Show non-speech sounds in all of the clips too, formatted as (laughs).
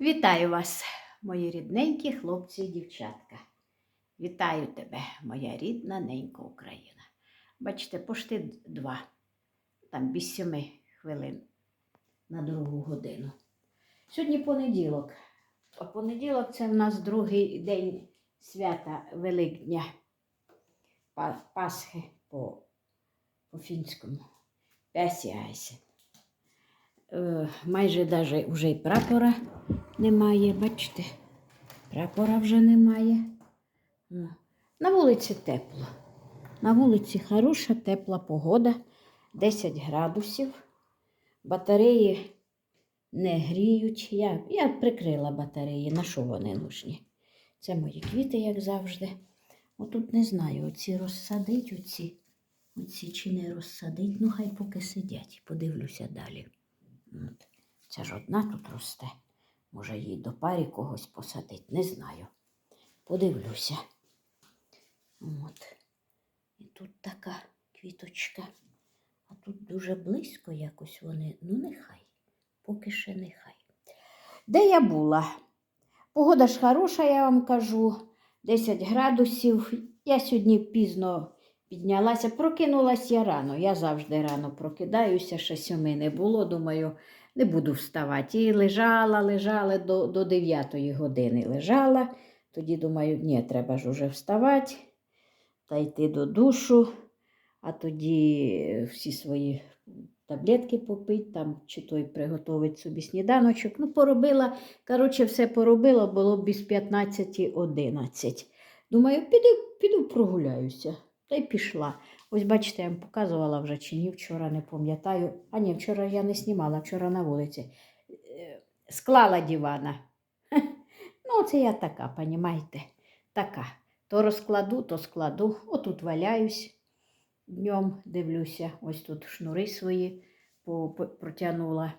Вітаю вас, мої рідненькі хлопці і дівчатка. Вітаю тебе, моя рідна ненька Україна. Бачите, пошти два, там без сіми хвилин на другу годину. Сьогодні понеділок. А понеділок це в нас другий день свята Великдня Пасхи по, по фінському. Песіайся. Е, майже даже вже й прапора немає, бачите? Прапора вже немає. На вулиці тепло. На вулиці хороша, тепла погода, 10 градусів. Батареї не гріють. Я, я прикрила батареї, на що вони нужні? Це мої квіти, як завжди. Отут не знаю, оці розсадить, оці, оці чи не розсадить. Ну, хай поки сидять, подивлюся далі. От. Це ж одна тут росте. Може, їй до парі когось посадить, не знаю. Подивлюся. От. І тут така квіточка. А тут дуже близько якось вони. Ну, нехай. Поки ще нехай. Де я була? Погода ж хороша, я вам кажу. 10 градусів. Я сьогодні пізно піднялася. Прокинулась я рано. Я завжди рано прокидаюся, ще сьоми не було. Думаю, не буду вставати. І лежала, лежала до, до 9 години лежала. Тоді думаю, ні, треба ж уже вставати та йти до душу, а тоді всі свої таблетки попити, там, чи той приготувати собі сніданочок. Ну, поробила, коротше, все поробила, було без 15-11. Думаю, піду, піду прогуляюся. Та й пішла. Ось бачите, я вам показувала вже чи ні, вчора не пам'ятаю. А ні, вчора я не знімала, вчора на вулиці. Е, Склала дивана. (laughs) Ну, це я така, понімаєте? Така. То розкладу, то складу. Отут валяюсь днем, дивлюся. Ось тут шнури свої протягнула.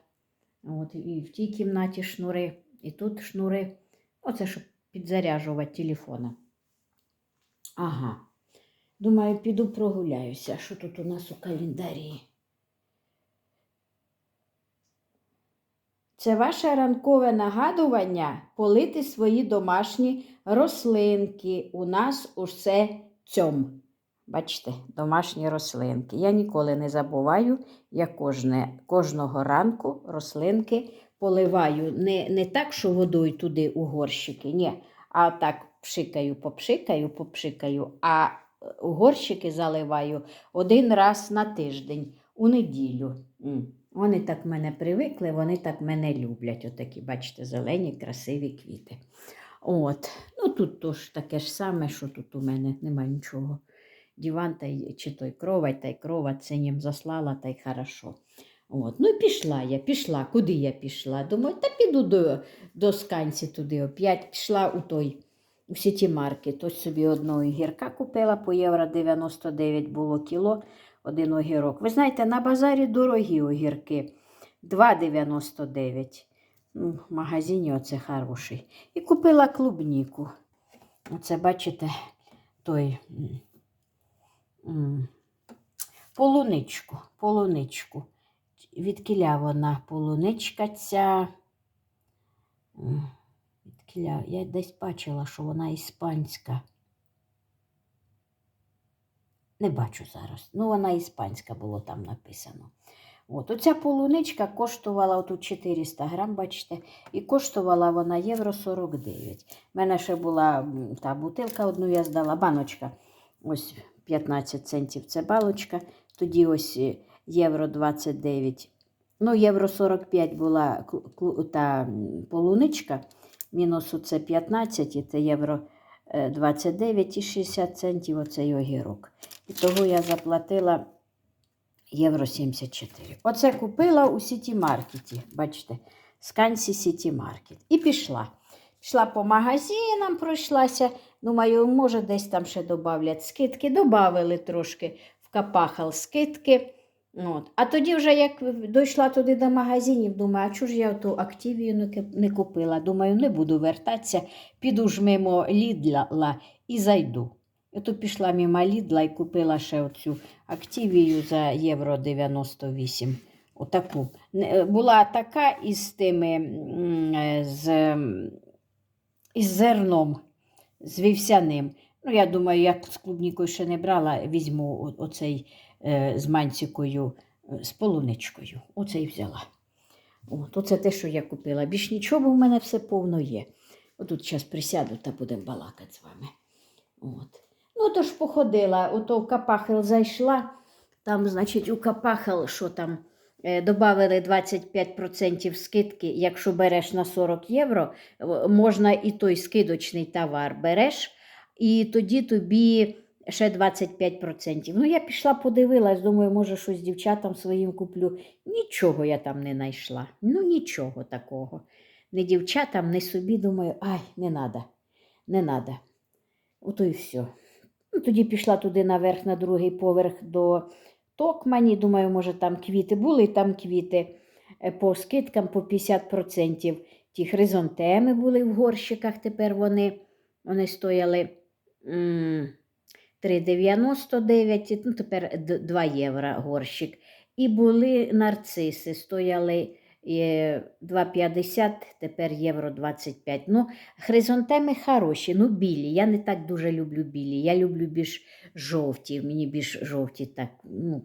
От, і в тій кімнаті шнури, і тут шнури. Оце щоб підзаряджувати телефона. Ага. Думаю, піду прогуляюся. Що тут у нас у календарі? Це ваше ранкове нагадування полити свої домашні рослинки. У нас усе цьом. Бачите, домашні рослинки. Я ніколи не забуваю, я кожне, кожного ранку рослинки поливаю. Не, не так, що водою туди у горщики, ні, а так пшикаю, попшикаю, попшикаю, а горщики заливаю один раз на тиждень, у неділю. Вони так мене привикли, вони так мене люблять. Отакі, бачите, зелені, красиві квіти. От. Ну тут тож таке ж саме, що тут у мене немає нічого. Діван та й чи той кровать, та й кровать синім заслала, та й хорошо. От. Ну і пішла я, пішла. Куди я пішла? Думаю, та піду до, до сканці туди опять. Пішла у той у сіті маркет. Ось собі одного гірка купила по євро 99 було кіло, один огірок. Ви знаєте, на базарі дорогі огірки. 2,99. Ну, в магазині оце хороший. І купила клубніку. Оце, бачите, той полуничку. полуничку. Відкіля вона полуничка ця. М, Я десь бачила, що вона іспанська. Не бачу зараз. Ну, вона іспанська було там написано. От, оця полуничка коштувала отут 400 грам, бачите, і коштувала вона євро 49. У мене ще була та бутилка, одну я здала, баночка. Ось 15 центів це балочка. Тоді ось е, євро 29. Ну, євро 45 була та полуничка. Мінус оце 15, це євро е, 29 і 60 центів оцей огірок. І того я заплатила євро 74. Оце купила у Сіті Маркеті. Бачите, Скансі Сіті Маркет. І пішла. Пішла по магазинам, пройшлася. Думаю, може, десь там ще додавлять скидки. Добавили трошки в капахал скидки. От. А тоді, вже як дійшла туди до магазинів, думаю, а чого ж я ту активію не купила? Думаю, не буду вертатися, піду ж мимо Лідла і зайду. І то пішла мимо Лідла і купила ще оцю активію за євро 98. Отаку. Була така із тими е, з, із зерном, з вівсяним. Ну, я думаю, я з клубнікою ще не брала, візьму оцей е, з мантикою, е, з полуничкою. Оцей взяла. От, оце те, що я купила. Більш нічого, в мене все повно є. Отут зараз присяду та будемо балакати з вами. От. Ну, то ж походила, ото в Капахел зайшла. Там, значить, у Капахел, що там, е, додали 25% скидки. Якщо береш на 40 євро, можна і той скидочний товар береш, і тоді тобі ще 25%. Ну, я пішла, подивилась, думаю, може, щось дівчатам своїм куплю. Нічого я там не знайшла. Ну, нічого такого. Не дівчатам, не собі, думаю, ай, не треба, не треба. Ото і все. Ну, тоді пішла туди наверх, на другий поверх до Токмані. Думаю, може, там квіти були, там квіти е, по скидкам по 50%. Ті хризантеми були в горщиках, тепер вони, вони стояли 3,99, ну тепер 2 євро горщик. І були нарциси, стояли е, 2,50, тепер євро 25. Ну, хризантеми хороші, ну білі. Я не так дуже люблю білі. Я люблю більш жовті. Мені більш жовті так, ну,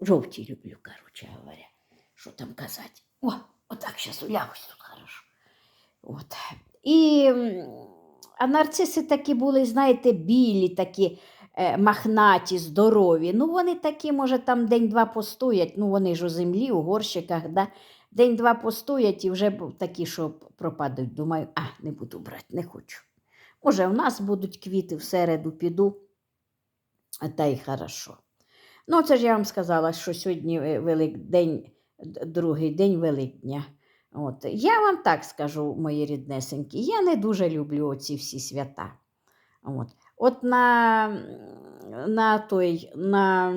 жовті люблю, коротше говоря. Що там казати? О, отак зараз улягусь тут хорошо. От. І, а нарциси такі були, знаєте, білі, такі е, махнаті, здорові. Ну, вони такі, може, там день-два постоять, ну вони ж у землі, у горщиках, да? день-два постоять і вже такі, що пропадуть. Думаю, а, не буду брати, не хочу. Може, в нас будуть квіти в середу піду, та й хорошо. Ну, це ж я вам сказала, що сьогодні е, Великдень, другий день Великдня. От. Я вам так скажу, мої ріднесенькі, я не дуже люблю оці всі свята. От, От на, на той, на,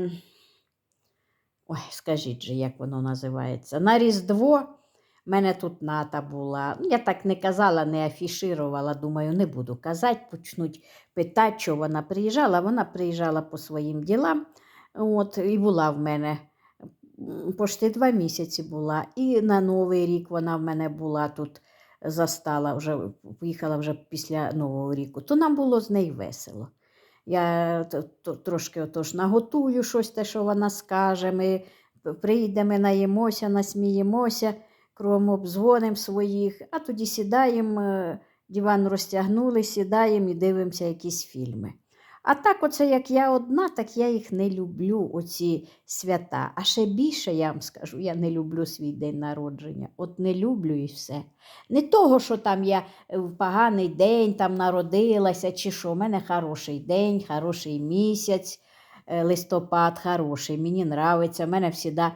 ой, скажіть же, як воно називається, на Різдво мене тут ната була. Я так не казала, не афіширувала, думаю, не буду казати, почнуть питати, що вона приїжджала. Вона приїжджала по своїм ділам. От, і була в мене м, пошти два місяці була. І на Новий рік вона в мене була тут, застала, вже поїхала вже після Нового ріку. То нам було з нею весело. Я трошки отож наготую щось те, що вона скаже. Ми прийдемо, наїмося, насміємося, кругом обдзвонимо своїх, а тоді сідаємо, е, диван розтягнули, сідаємо і дивимося якісь фільми. А так, оце як я одна, так я їх не люблю, оці свята. А ще більше я вам скажу, я не люблю свій день народження. От не люблю і все. Не того, що там я е, в поганий день там народилася, чи що. У мене хороший день, хороший місяць, е, листопад хороший. Мені нравиться. У мене завжди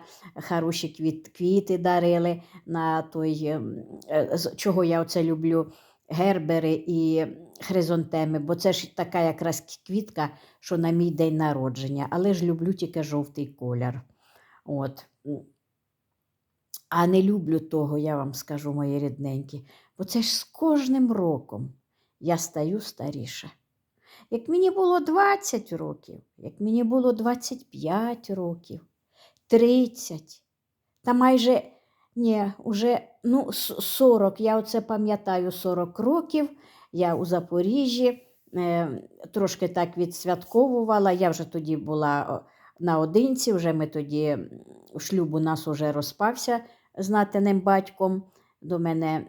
хороші квіт, квіти дарили на той, ем, е, чого я оце люблю. Гербери і хризантеми, бо це ж така якраз квітка, що на мій день народження, але ж люблю тільки жовтий колір. От. А не люблю того, я вам скажу, мої рідненькі, бо це ж з кожним роком я стаю старіше. Як мені було 20 років, як мені було 25 років, 30, та майже ні, уже ну, 40, я оце пам'ятаю 40 років. Я у Запоріжжі е, трошки так відсвятковувала. Я вже тоді була наодинці, вже ми тоді шлюб у нас уже розпався з натиним батьком. До мене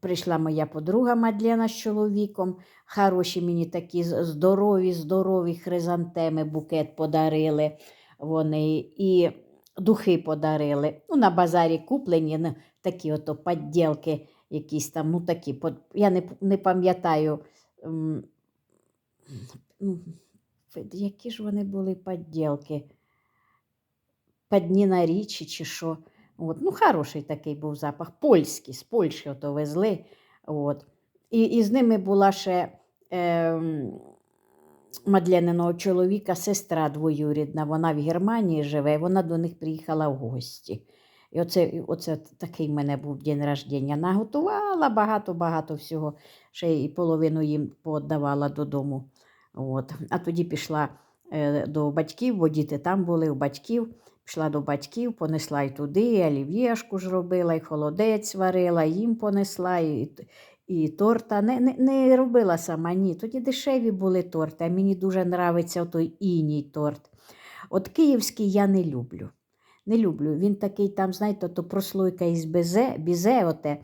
прийшла моя подруга Мадлена з чоловіком. Хороші мені такі здорові, здорові хризантеми, букет подарили вони. І духи подарили. Ну, на базарі куплені ну, такі ото подділки якісь там, ну такі, я не, не пам'ятаю, ну, які ж вони були подділки. Подні на річі чи що. От. Ну, хороший такий був запах. Польський, з Польщі ото везли. От. І, і з ними була ще е, Мадлениного чоловіка, сестра двоюрідна. Вона в Германії живе, вона до них приїхала в гості. І оце, оце такий в мене був день рождення. Наготувала багато-багато всього, ще й половину їм пооддавала додому. От. А тоді пішла е, до батьків, бо діти там були у батьків. пішла до батьків, понесла й туди, і олів'єшку ж робила, і холодець варила, їм понесла, і, і торта. Не, не, не робила сама, ні. Тоді дешеві були торти, а мені дуже нравиться той іній торт. От київський я не люблю. Не люблю. Він такий там, знаєте, то прослойка із безе, бізе, оте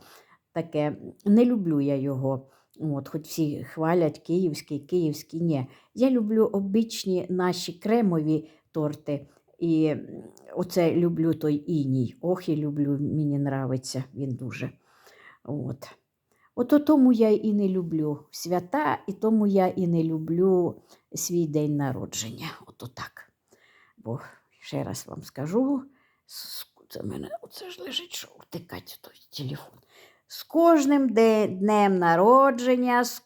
таке. Не люблю я його. От, хоч всі хвалять київський, київський, ні. Я люблю обичні наші кремові торти. І оце люблю той іній. Ох, і люблю, мені нравиться він дуже. От. Ото тому я і не люблю свята, і тому я і не люблю свій день народження. Ото так. Бо ще раз вам скажу, це мене оце ж лежить, що втикать той телефон. З кожним днем народження, з,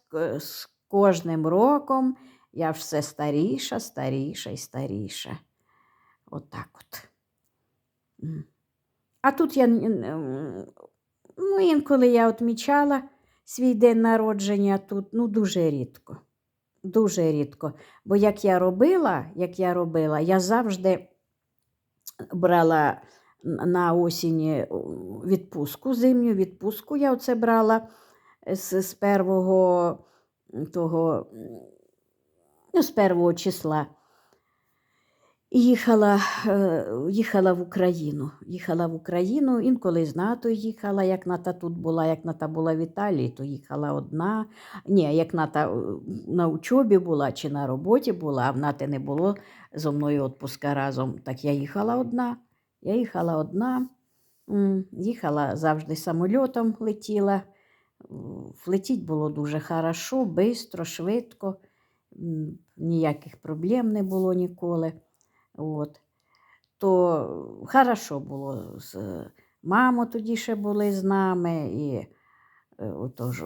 кожним роком я все старіша, старіша і старіша. Отак от. А тут я ну, інколи я відмічала свій день народження тут, ну, дуже рідко. Дуже рідко. Бо як я робила, як я робила, я завжди брала на осінь відпустку, зимню відпустку. Я оце брала з, з первого того, ну, з первого числа. Їхала, е, їхала в Україну. Їхала в Україну, інколи з НАТО їхала, як Ната тут була, як Ната була в Італії, то їхала одна. Ні, як Ната е, на учобі була чи на роботі була, а в Нати не було зо мною відпуска разом. Так я їхала одна. Я їхала одна, їхала завжди самольотом летіла. Летіть було дуже хорошо, швидко, швидко, ніяких проблем не було ніколи. От. То хорошо було. З, мамо тоді ще були з нами, і е, отож,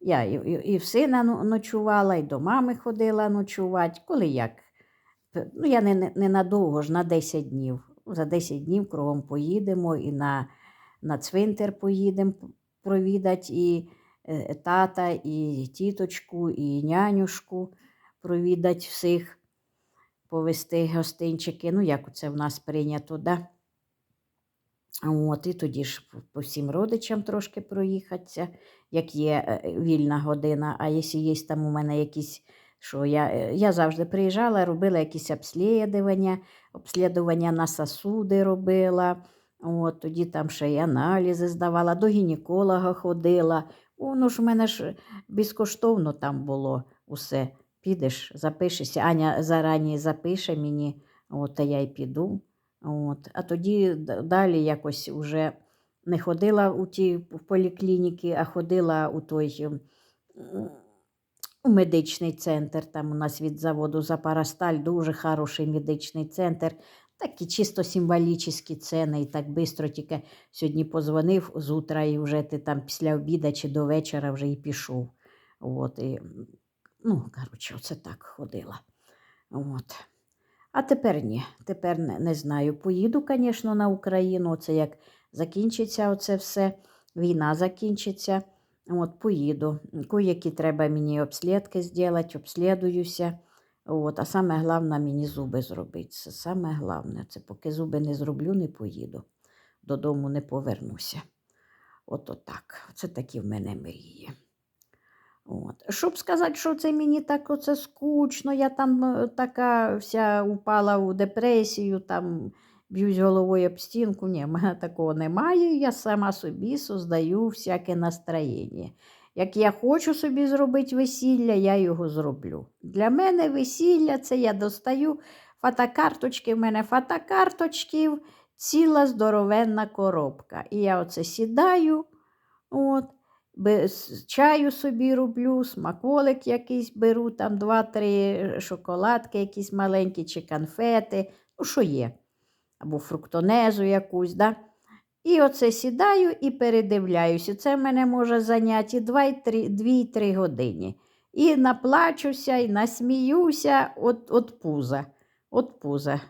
я і, і, в сина ночувала, і до мами ходила ночувати. Коли як? Ну, я не, не, надовго ж, на 10 днів. За 10 днів кругом поїдемо і на, на цвинтар поїдемо провідати і е, тата, і тіточку, і нянюшку провідати всіх повести гостинчики. Ну, як це в нас прийнято, да? От, і тоді ж по- всім родичам трошки проїхатися, як є е, вільна година. А якщо є там у мене якісь, що я, е, я завжди приїжджала, робила якісь обслідування, обслідування на сосуди робила. От, тоді там ще й аналізи здавала, до гінеколога ходила. Воно ж в мене ж безкоштовно там було усе. Підеш, запишешся. Аня зарані запише мені, от, та я й піду. От. А тоді далі якось уже не ходила у ті в поліклініки, а ходила у той ем, у медичний центр. Там у нас від заводу Запарасталь дуже хороший медичний центр. Такі чисто символічні ціни, і так швидко тільки сьогодні позвонив з утра, і вже ти там після обіда чи до вечора вже і пішов. От, і, ну, коротше, оце так ходила. От. А тепер ні, тепер не, не знаю. Поїду, звісно, на Україну. Це як закінчиться оце все, війна закінчиться. От, поїду. Кое-які треба мені обслідки зробити, обслідуюся. От, а саме головне мені зуби зробити. Це саме головне. Це поки зуби не зроблю, не поїду. Додому не повернуся. От отак. Це такі в мене мрії. От. Щоб сказати, що це мені так оце скучно, я там е, така вся упала у депресію, там б'юсь головою об стінку. Ні, в (laughs) мене такого немає. Я сама собі создаю всяке настроєння. Як я хочу собі зробити весілля, я його зроблю. Для мене весілля це я достаю фотокарточки, в мене фотокарточків, ціла здоровенна коробка. І я оце сідаю. От, чаю собі роблю, смаколик якийсь беру, там два-три шоколадки, якісь маленькі, чи конфети, ну що є, або фруктонезу якусь. Да? І оце сідаю і передивляюся. Це мене може зайняти 2-3 години. І наплачуся, і насміюся от, от пуза. От пуза.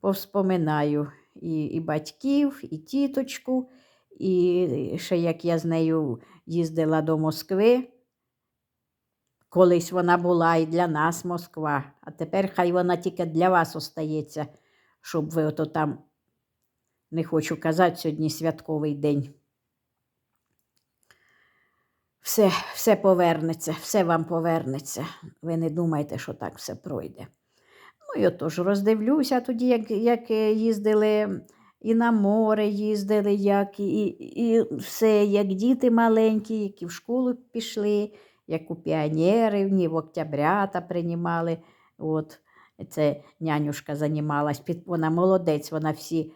Повспоминаю і, і батьків, і тіточку, і ще як я з нею їздила до Москви. Колись вона була і для нас Москва, а тепер хай вона тільки для вас остається щоб ви ото там, не хочу казати, сьогодні святковий день. Все, все повернеться, все вам повернеться. Ви не думайте, що так все пройде. Ну, і отож роздивлюся тоді, як, як е, їздили і на море їздили, як і, і все, як діти маленькі, які в школу пішли, як у піонерів, в октябрята приймали. От, це нянюшка займалась, вона молодець, вона всі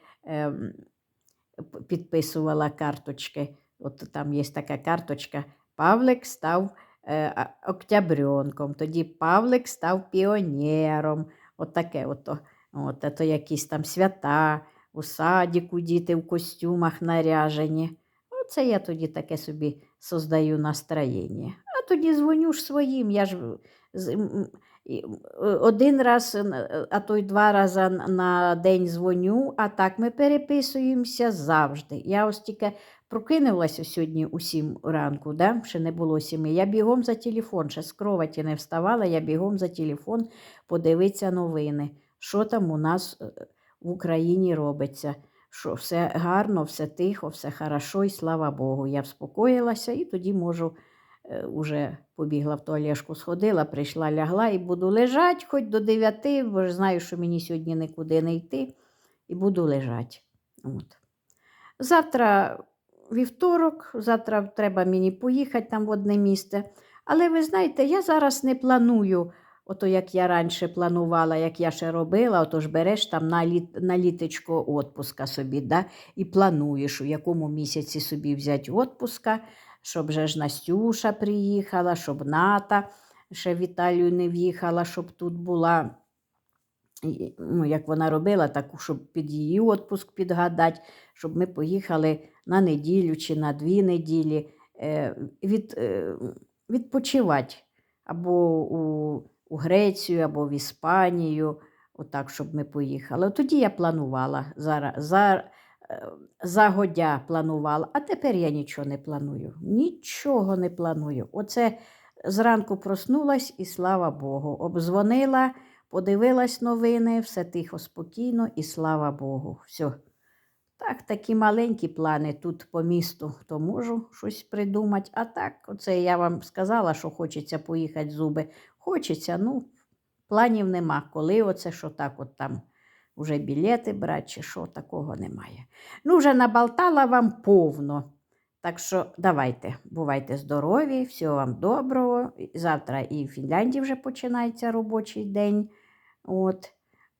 п- підписувала карточки. От там є така карточка. Павлик став е, октябрьонком, тоді Павлик став піонером. От таке. От, а то якісь там свята, у садіку діти в костюмах наряжені. Оце я тоді таке собі создаю настроєння. А тоді дзвоню ж своїм. Я ж м, е, один раз, е, а то й два рази на день дзвоню, а так ми переписуємося завжди. Я ось тільки прокинулася сьогодні у сім ранку, да? ще не було сіми. Я бігом за телефон, ще з кроваті не вставала, я бігом за телефон подивитися новини, що там у нас е, в Україні робиться. Що все гарно, все тихо, все хорошо, і слава Богу. Я вспокоїлася і тоді можу е, уже побігла в туалешку, сходила, прийшла, лягла і буду лежати хоч до 9, бо ж знаю, що мені сьогодні нікуди не йти, і буду лежати. От. Завтра вівторок, завтра треба мені поїхати там в одне місце. Але ви знаєте, я зараз не планую, ото як я раніше планувала, як я ще робила, ото ж береш там на, літ, на літочко отпуска собі, да? і плануєш, у якому місяці собі взяти отпуска, щоб же ж Настюша приїхала, щоб Ната ще в Італію не в'їхала, щоб тут була. Ну, як вона робила, таку, щоб під її отпуск підгадати, щоб ми поїхали на неділю чи на дві неділі е, від, е, відпочивати або у, у Грецію, або в Іспанію, отак, щоб ми поїхали. Тоді я планувала за, за, е, загодя планувала, а тепер я нічого не планую. Нічого не планую. Оце зранку проснулась і слава Богу. Обдзвонила, подивилась новини, все тихо, спокійно і слава Богу. Все. Так, такі маленькі плани тут по місту, то можу щось придумати. А так, оце я вам сказала, що хочеться поїхати зуби. Хочеться, ну, планів нема. Коли оце, що так, от там вже білети брати, чи що, такого немає. Ну, вже наболтала вам повно. Так що давайте, бувайте здорові, всього вам доброго. Завтра і в Фінляндії вже починається робочий день. От.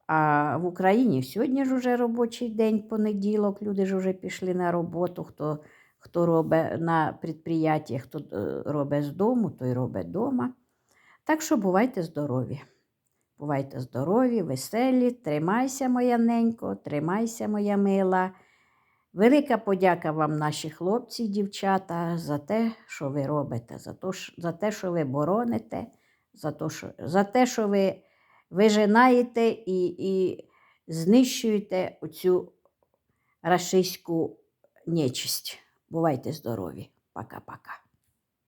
А в Україні сьогодні ж уже робочий день, понеділок. Люди ж вже пішли на роботу. Хто, хто робить на підприємстві, хто е, робить з дому, той робить вдома. Так що бувайте здорові. Бувайте здорові, веселі, тримайся, моя ненько, тримайся, моя мила. Велика подяка вам, наші хлопці дівчата, за те, що ви робите, за те, що- за те, що ви бороните, за те, що, за те, що ви вижинаєте і, і знищуєте оцю рашистську нечисть. Бувайте здорові. Пока-пока.